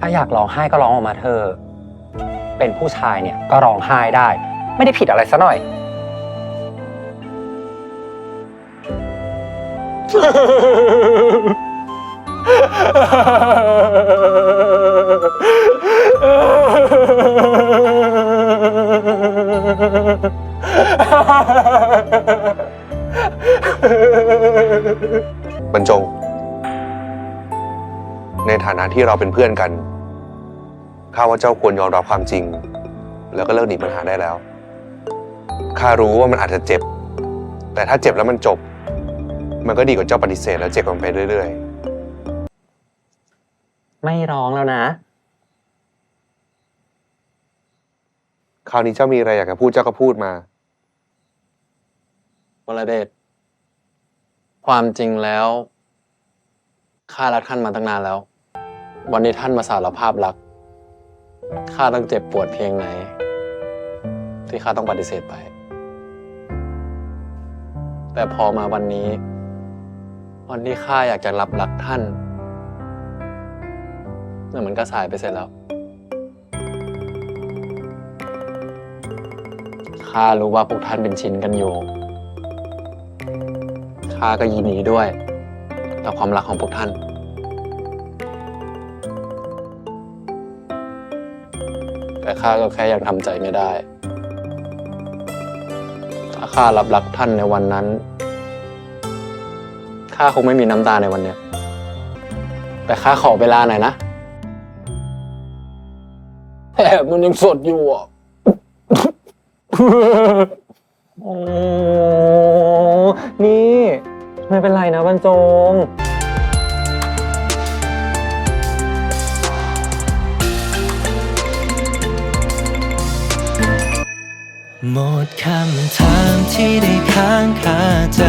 ถ้าอยากร้องไห้ก็ร้องออกมาเธอ เป็นผู้ชายเนี่ยก็ร้องไห้ได้ ไม่ได้ผิดอะไรซะหน่อย บรรจง ในฐานะที่เราเป็นเพื่อนกัน ข้าว่าเจ้าควรยอมรับความจริง แล้วก็เลิกหนีปัญหาได้แล้ว ข้ารู้ว่ามันอาจจะเจ็บ แต่ถ้าเจ็บแล้วมันจบ มันก็ดีกว่าเจ้าปฏิเสธแล้วเจ็บกันไปเรื่อยไม่ร้องแล้วนะๆคราวนี้เจ้ามีอะไรอยากจะพูดเจ้าก็พูดมาวรเดชความจริงแล้วข้ารักท่านมาตั้งนานแล้ว วันนี้ท่านมาสารภาพรัก ข้าต้องเจ็บปวดเพียงไหน ที่ข้าต้องปฏิเสธไป แต่พอมาวันนี้ วันที่ข้าอยากจะรับรักท่านนั่นมันก็สายไปเสร็จแล้วข้ารู้ว่าพวกท่านเป็นชินกันอยู่ข้าก็ยินดีด้วย ต่อความรักของพวกท่าน แต่ข้าก็แค่ยังทำใจไม่ได้ ถ้าข้ารับรักท่านในวันนั้น ข้าคงไม่มีน้ำตาในวันเนี้ย แต่ข้าขอเวลาหน่อยนะแอบมันยังสดอยู่อะ โอ้ นี่ ไม่เป็นไรนะบรรจง หมดคำถามที่ได้ค้างคาใจ